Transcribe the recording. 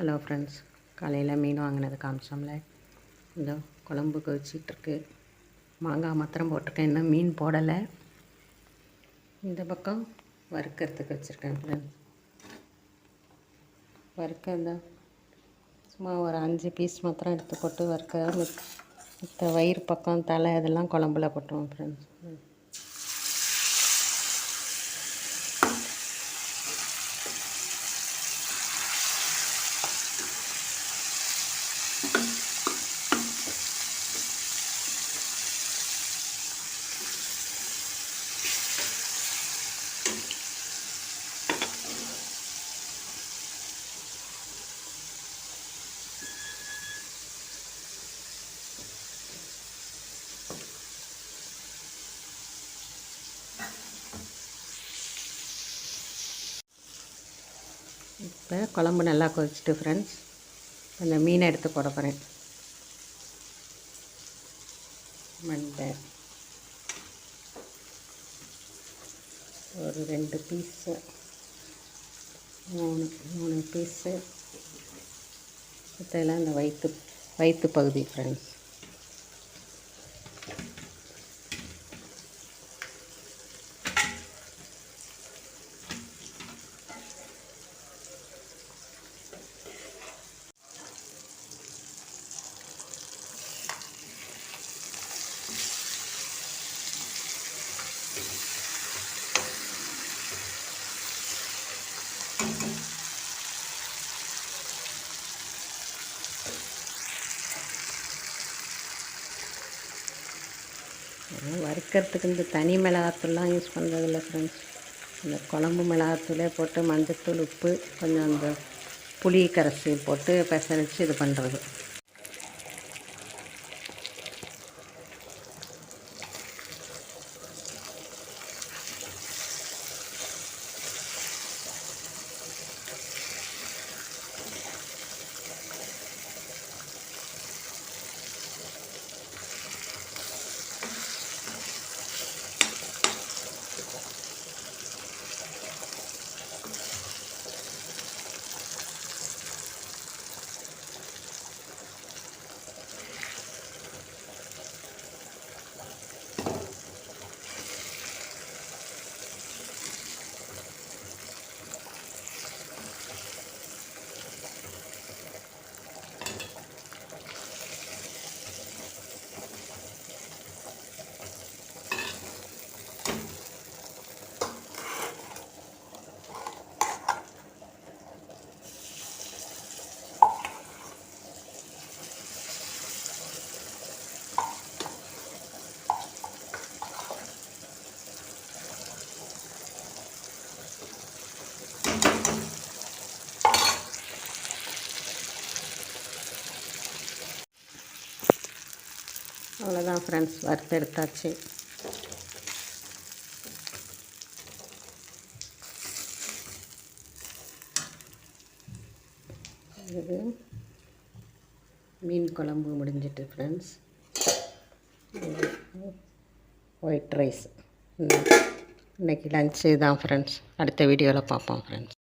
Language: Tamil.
ஹலோ ஃப்ரெண்ட்ஸ் காலையில் மீன் வாங்கினது காமிச்சோம்ல. இந்த குழம்பு கொதிச்சிட்ருக்கு. மாங்காய் மாத்திரம் போட்டிருக்கேன். இன்னும் மீன் போடலை. இந்த பக்கம் வறுக்கிறதுக்கு வச்சுருக்கேன் ஃப்ரெண்ட்ஸ் வறுக்க இந்த. சும்மா ஒரு அஞ்சு பீஸ் மாத்திரம் எடுத்து போட்டு வறுக்க. மற்ற வயிறு பக்கம் தலை இதெல்லாம் குழம்புல போட்டுருவோம் ஃப்ரெண்ட்ஸ் இப்போ குழம்பு நல்லா கொதிச்சுட்டு ஃப்ரெண்ட்ஸ் அந்த மீனை எடுத்து போட போகிறேன் மண்டை. ஒரு ரெண்டு பீஸு மூணு மூணு பீஸு மற்றெல்லாம் இந்த வயிற்று வயிற்று பகுதி ஃப்ரெண்ட்ஸ் வறுக்கிறதுக்கு இந்த தனி மிளகாத்தூள்லாம் யூஸ் பண்ணுறதில்ல ஃப்ரெண்ட்ஸ் இந்த குழம்பு மிளகாத்தூளே போட்டு மஞ்சத்தூள் உப்பு கொஞ்சம் அந்த புளி கரைச்சி போட்டு பெசரிச்சு இது பண்ணுறது அவ்வளோதான் ஃப்ரெண்ட்ஸ் வறுத்தெடுத்தாச்சு இது மீன் குழம்பு முடிஞ்சிட்டு ஃப்ரெண்ட்ஸ் ஒயிட் ரைஸ் இன்னைக்கு லன்ச்சு தான் ஃப்ரெண்ட்ஸ் அடுத்த வீடியோவில் பார்ப்போம் ஃப்ரெண்ட்ஸ்